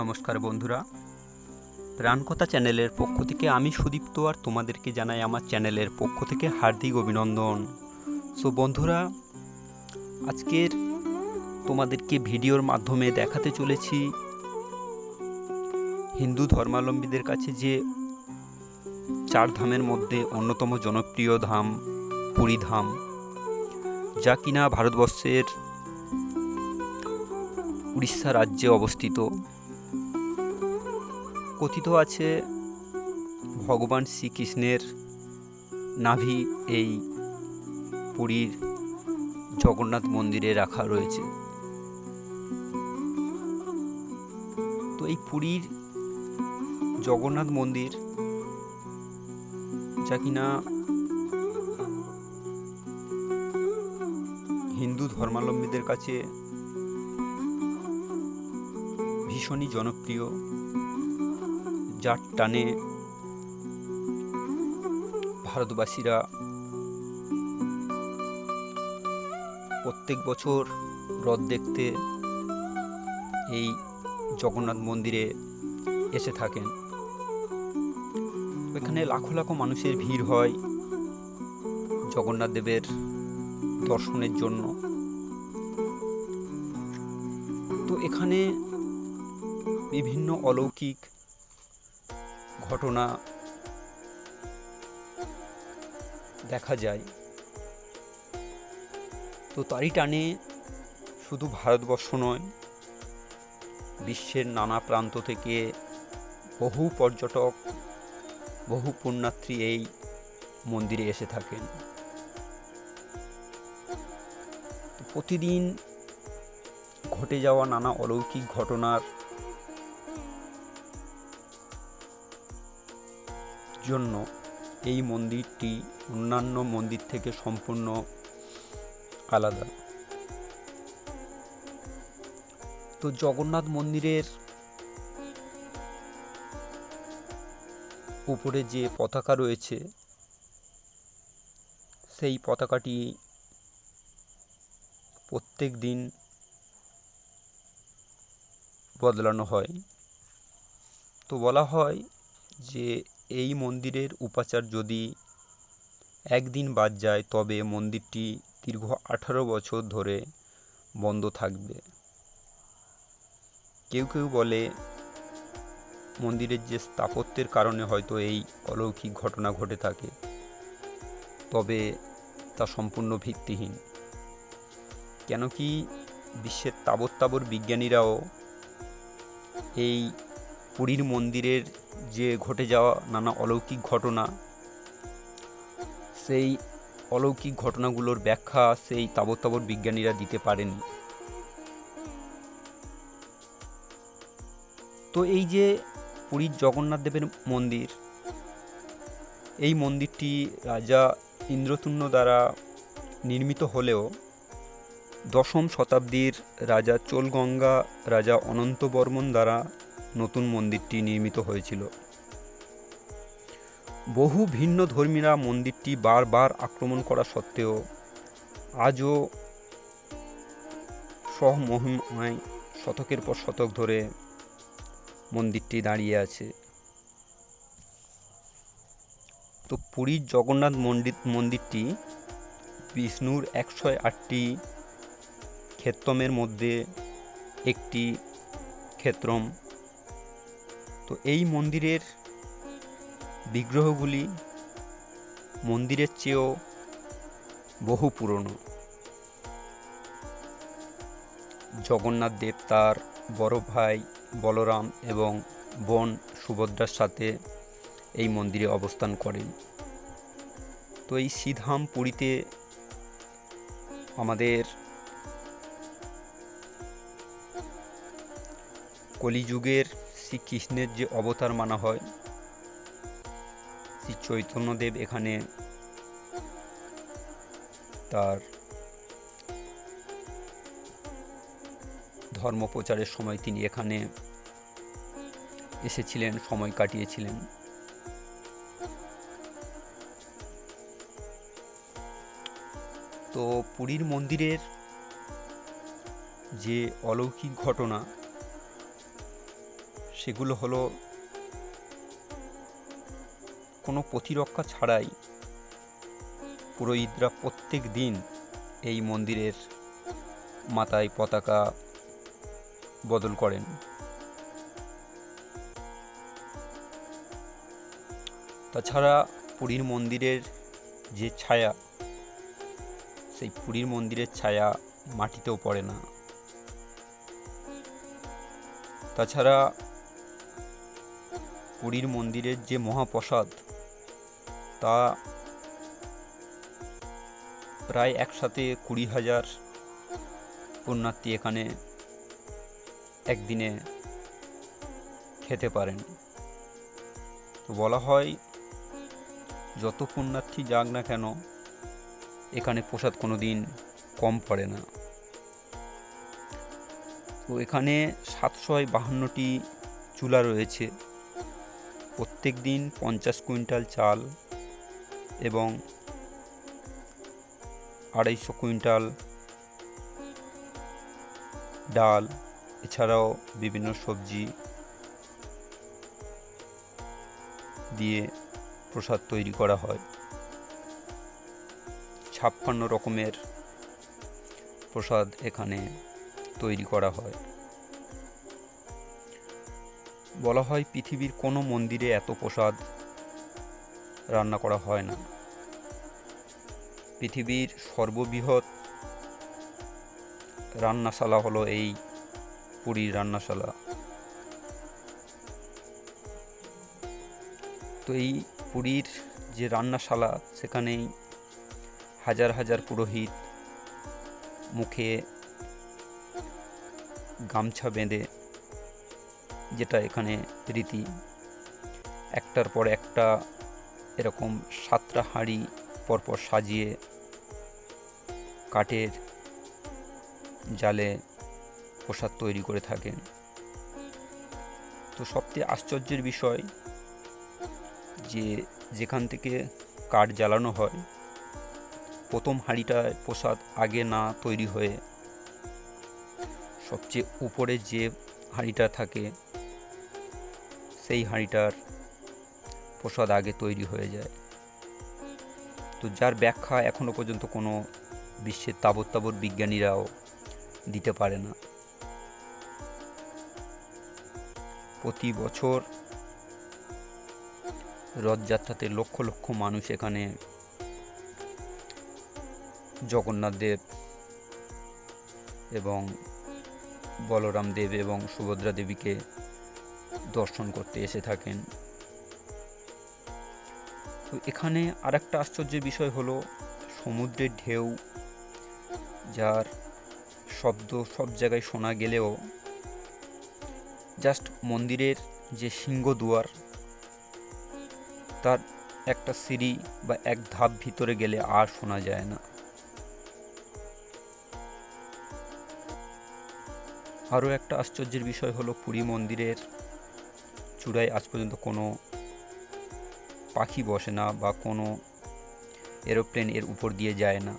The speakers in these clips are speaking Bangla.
নমস্কার বন্ধুরা। প্রাণকথা চ্যানেলের পক্ষ থেকে আমি সুদীপ্ত আর তোমাদেরকে জানাই আমার চ্যানেলের পক্ষ থেকে হার্দিক অভিনন্দন। সো বন্ধুরা, আজকের তোমাদেরকে ভিডিওর মাধ্যমে দেখাতে চলেছি হিন্দু ধর্মাবলম্বীদের কাছে যে চার ধামের মধ্যে অন্যতম জনপ্রিয় ধাম পুরী ধাম, যা কিনা ভারতবর্ষের উড়িষ্যা রাজ্যে অবস্থিত। কথিত আছে ভগবান শ্রীকৃষ্ণের নাভি এই পুরীর জগন্নাথ মন্দিরে রাখা রয়েছে। তো এই পুরীর জগন্নাথ মন্দির যা কিনা হিন্দু ধর্মাবলম্বীদের কাছে ভীষণই জনপ্রিয়। যার টানে ভারতবাসীরা প্রত্যেক বছর রথ দেখতে এই জগন্নাথ মন্দিরে এসে থাকেন। এখানে লাখো লাখো মানুষের ভিড় হয় জগন্নাথ দেবের দর্শনের জন্য। তো এখানে বিভিন্ন অলৌকিক ঘটনা দেখা যায়। তো তারই টানে শুধু ভারতবর্ষ নয়, বিশ্বের নানা প্রান্ত থেকে বহু পর্যটক, বহু পুণ্যার্থী এই মন্দিরে এসে থাকেন। প্রতিদিন ঘটে যাওয়া নানা অলৌকিক ঘটনার জন্য এই মন্দিরটি অন্যান্য মন্দির থেকে সম্পূর্ণ আলাদা। তো জগন্নাথ মন্দিরের উপরে যে পতাকা রয়েছে, সেই পতাকাটি প্রত্যেক দিন বদলানো হয়। তো বলা হয় যে এই মন্দিরের উপাচার যদি একদিন বাদ যায়, তবে মন্দিরটি দীর্ঘ আঠারো বছর ধরে বন্ধ থাকবে। কেউ কেউ বলে, মন্দিরের যে স্থাপত্যের কারণে হয়তো এই অলৌকিক ঘটনা ঘটে থাকে, তবে তা সম্পূর্ণ ভিত্তিহীন। কেন কি বিশ্বের তাবৎ তাবর বিজ্ঞানীরাও এই পুরীর মন্দিরের যে ঘটে যাওয়া নানা অলৌকিক ঘটনা, সেই অলৌকিক ঘটনাগুলোর ব্যাখ্যা সেই তাবৎ বিজ্ঞানীরা দিতে পারেনি। তো এই যে পুরীর জগন্নাথ দেবের মন্দির, এই মন্দিরটি রাজা ইন্দ্রতুন্য দ্বারা নির্মিত হলেও দশম শতাব্দীর রাজা চোলগঙ্গা, রাজা অনন্তবর্মন দ্বারা নতুন মন্দিরটি নির্মিত হয়েছিল। বহু ভিন্ন ধর্মীরা মন্দিরটি বারবার আক্রমণ করা সত্ত্বেও আজও সহমহিমায় শতকের পর শতক ধরে মন্দিরটি দাঁড়িয়ে আছে। তো পুরীর জগন্নাথ মন্দির মন্দিরটি বিষ্ণুর একশো আটটি ক্ষেত্রমের মধ্যে একটি ক্ষেত্রম। তো এই মন্দিরের বিগ্রহগুলি মন্দিরের চেয়েও বহু পুরনো। জগন্নাথ দেব তার বড় ভাই বলরাম এবং বোন সুভদ্রার সাথে এই মন্দিরে অবস্থান করেন। তো এই শ্রীধাম পুরীতে আমাদের কলিযুগের শ্রীকৃষ্ণের যে অবতার মানা হয়, শ্রী চৈতন্যদেব এখানে তার ধর্ম প্রচারের সময় তিনি এখানে এসেছিলেন, সময় কাটিয়েছিলেন। তো পুরীর মন্দিরের যে অলৌকিক ঘটনা সেগুলো হলো কোনো প্রতিরক্ষা ছাড়াই পুরোহিতরা প্রত্যেক দিন এই মন্দিরের মাথায় পতাকা বদল করেন। তাছাড়া পুরীর মন্দিরের যে ছায়া, সেই পুরীর মন্দিরের ছায়া মাটিতেও পড়ে না। তাছাড়া পুরীর মন্দিরের যে মহাপ্রসাদ, তা প্রায় একসাথে কুড়ি হাজার পুণ্যার্থী এখানে একদিনে খেতে পারেন। তো বলা হয়, যত পুণ্যার্থী যাক না কেন, এখানে প্রসাদ কোনো দিন কম পড়ে না। তো এখানে সাতশো বাহান্নটি চুলা রয়েছে। প্রত্যেক দিন পঞ্চাশ কুইন্টাল চাল এবং আড়াইশো কুইন্টাল ডাল, এছাড়াও বিভিন্ন সবজি দিয়ে প্রসাদ তৈরি করা হয়। ছাপ্পান্ন রকমের প্রসাদ এখানে তৈরি করা হয়। বলা হয় পৃথিবীর কোনো মন্দিরে এত প্রসাদ রান্না করা হয় না। পৃথিবীর সর্ববৃহৎ রান্নাশালা হলো এই পুরীর রান্নাশালা। তো এই পুরীর যে রান্নাশালা, সেখানেই হাজার হাজার পুরোহিত মুখে গামছা বেঁধে যেটা এখানে রীতি। একটার পর একটা এরকম সাতটা হাঁড়ি পরপর সাজিয়ে কাঠের জালে প্রসাদ তৈরি করে থাকেন। তো সবচেয়ে আশ্চর্যের বিষয় যে যেখান থেকে কাঠ জ্বালানো হয়, প্রথম হাঁড়িটায় প্রসাদ আগে না তৈরি হয়ে সবচেয়ে উপরে যে হাঁড়িটা থাকে সেই হাঁড়িটার প্রসাদ আগে তৈরি হয়ে যায়। তো যার ব্যাখ্যা এখনও পর্যন্ত কোনো বিশ্বের তাবৎ বিজ্ঞানীরাও দিতে পারে না। প্রতি বছর রথযাত্রাতে লক্ষ লক্ষ মানুষ এখানে জগন্নাথ দেব এবং বলরাম দেব এবং সুভদ্রা দেবীকে দর্শন করতে এসে থাকেন। তো এখানে আরেকটা আশ্চর্যের বিষয় হলো সমুদ্রের ঢেউ, যার শব্দ সব জায়গায় শোনা গেলেও জাস্ট মন্দিরের যে সিংহ দুয়ার তার একটা সিঁড়ি বা এক ধাপ ভিতরে গেলে আর শোনা যায় না। আরও একটা আশ্চর্যের বিষয় হলো পুরী মন্দিরের চূড়ায় আজ পর্যন্ত কোনো পাখি বসে না বা কোনো এরোপ্লেন এর উপর দিয়ে যায় না।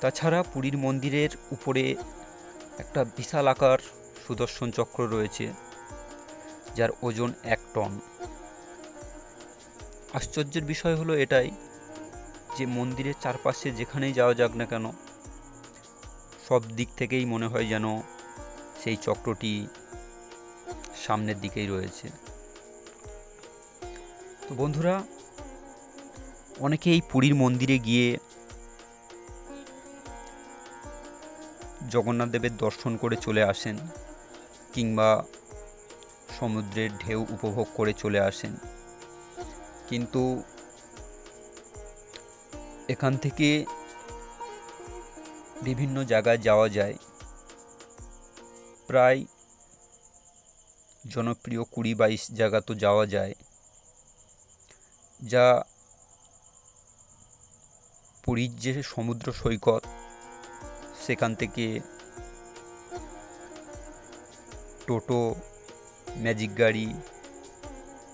তাছাড়া পুরীর মন্দিরের উপরে একটা বিশাল আকার সুদর্শন চক্র রয়েছে, যার ওজন এক টন। আশ্চর্যের বিষয় হলো এটাই যে মন্দিরের চারপাশে যেখানেই যাওয়া যাক না কেন, সব দিক থেকেই মনে হয় যেন সেই চক্রটি সামনের দিকেই রয়েছে। তো বন্ধুরা অনেকেই পুরীর মন্দিরে গিয়ে জগন্নাথ দেবের দর্শন করে চলে আসেন কিংবা সমুদ্রের ঢেউ উপভোগ করে চলে আসেন। কিন্তু এখান থেকে বিভিন্ন জায়গায় যাওয়া যায়। প্রায় জনপ্রিয় কুড়ি বাইশ জায়গা তো যাওয়া যায়, যা পুরীর যে সমুদ্র সৈকত, সেখান থেকে টোটো, ম্যাজিক গাড়ি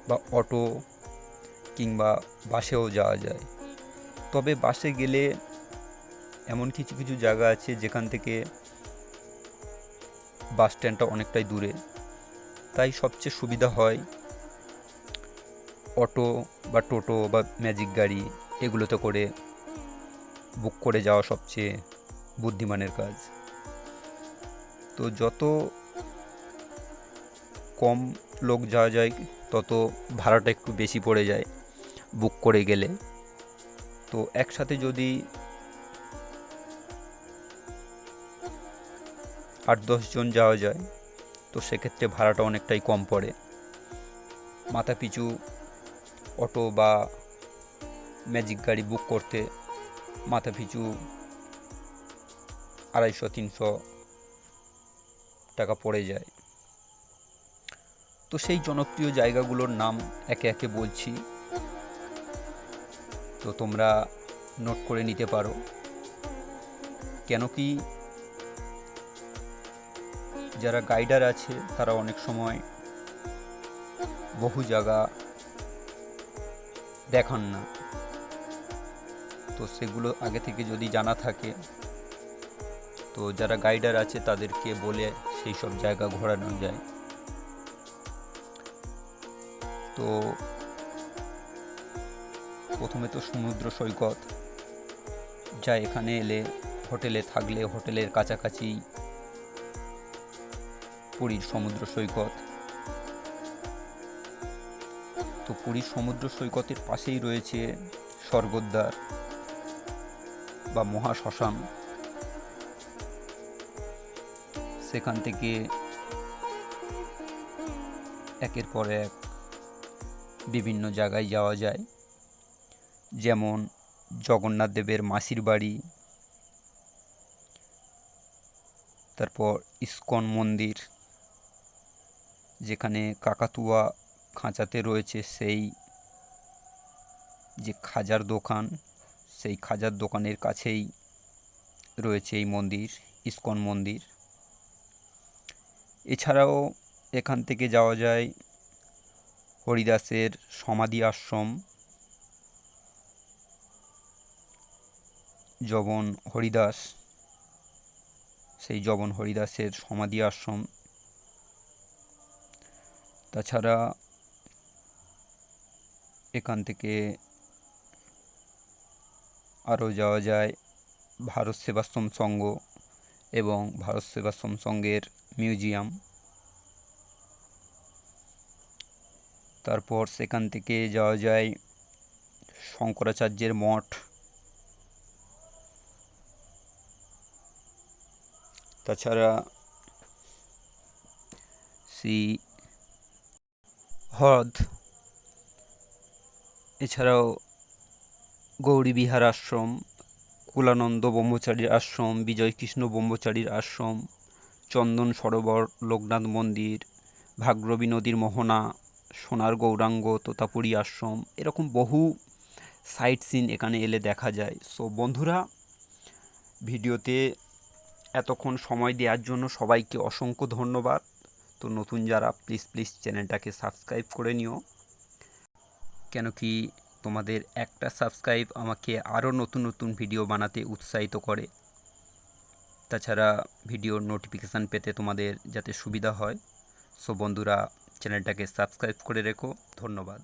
বা অটো কিংবা বাসেও যাওয়া যায়। তবে বাসে গেলে এমন কিছু কিছু জায়গা আছে যেখান থেকে বাস স্ট্যান্ডটা অনেকটাই দূরে। তাই সবচেয়ে সুবিধা হয় অটো বা টোটো বা ম্যাজিক গাড়ি এগুলোতে করে বুক করে যাওয়া সবচেয়ে বুদ্ধিমানের কাজ। তো যত কম লোক যাওয়া যায়, তত ভাড়াটা একটু বেশি পড়ে যায় বুক করে গেলে। তো একসাথে যদি আট দশজন যাওয়া যায় তো সেক্ষেত্রে ভাড়াটা অনেকটাই কম পড়ে। মাথা পিছু অটো বা ম্যাজিক গাড়ি বুক করতে মাথা পিছু আড়াইশো, তিনশো টাকা পড়ে যায়। তো সেই জনপ্রিয় জায়গাগুলোর নাম একে একে বলছি। তো তোমরা নোট করে নিতে পারো। কেন কি যারা গাইডার আছে, তারা অনেক সময় বহু জায়গা দেখান না। তো সেগুলো আগে থেকে যদি জানা থাকে, তো যারা গাইডার আছে, তাদেরকে বলে সেই সব জায়গা ঘোরানো যায়। তো প্রথমে তো সমুদ্র সৈকত। যা এখানে এলে হোটেলে থাকলে হোটেলের কাছাকাছি পুরীর সমুদ্র সৈকত। তো পুরীর সমুদ্র সৈকতের পাশেই রয়েছে স্বর্গদ্বার বা মহাশ্মশান। সেখান থেকে একের পর এক বিভিন্ন জায়গায় যাওয়া যায়। যেমন জগন্নাথ দেবের মাসির বাড়ি, তারপর ইস্কন মন্দির যেখানে কাকাতুয়া খাঁচাতে রয়েছে, সেই যে খাজার দোকান, সেই খাজার দোকানের কাছেই রয়েছে এই মন্দির, ইস্কন মন্দির। এছাড়াও এখান থেকে যাওয়া যায় হরিদাসের সমাধি আশ্রম। জবন হরিদাস, সেই জবন হরিদাসের সমাধি আশ্রম। তাছাড়া এখান থেকে আরও যাওয়া যায় ভারত সেবাশ্রম সংঘ এবং ভারত সেবাশ্রম সংঘের মিউজিয়াম। তারপর সেখান থেকে যাওয়া যায় শঙ্করাচার্যের মঠ। তাছাড়া শ্রী হ্রদ। এছাড়াও গৌরীবিহার আশ্রম, কুলানন্দ ব্রহ্মচারীর আশ্রম, বিজয়কৃষ্ণ ব্রহ্মচারীর আশ্রম, চন্দন সরোবর, লোকনাথ মন্দির, ভাগ্রবী নদীর মোহনা, সোনার গৌরাঙ্গ, তোতাপুরী আশ্রম এরকম বহু সাইট সিন এখানে এলে দেখা যায়। সো বন্ধুরা, ভিডিওতে এতক্ষণ সময় দেওয়ার জন্য সবাইকে অসংখ্য ধন্যবাদ। তো নতুন যারা প্লিজ প্লিজ চ্যানেলটাকে সাবস্ক্রাইব করে নিও। কেন কি তোমাদের একটা সাবস্ক্রাইব আমাকে আরও নতুন নতুন ভিডিও বানাতে উৎসাহিত করে। তাছাড়া ভিডিওর নোটিফিকেশান পেতে তোমাদের যাতে সুবিধা হয়। সো বন্ধুরা চ্যানেলটাকে সাবস্ক্রাইব করে রেখো। ধন্যবাদ।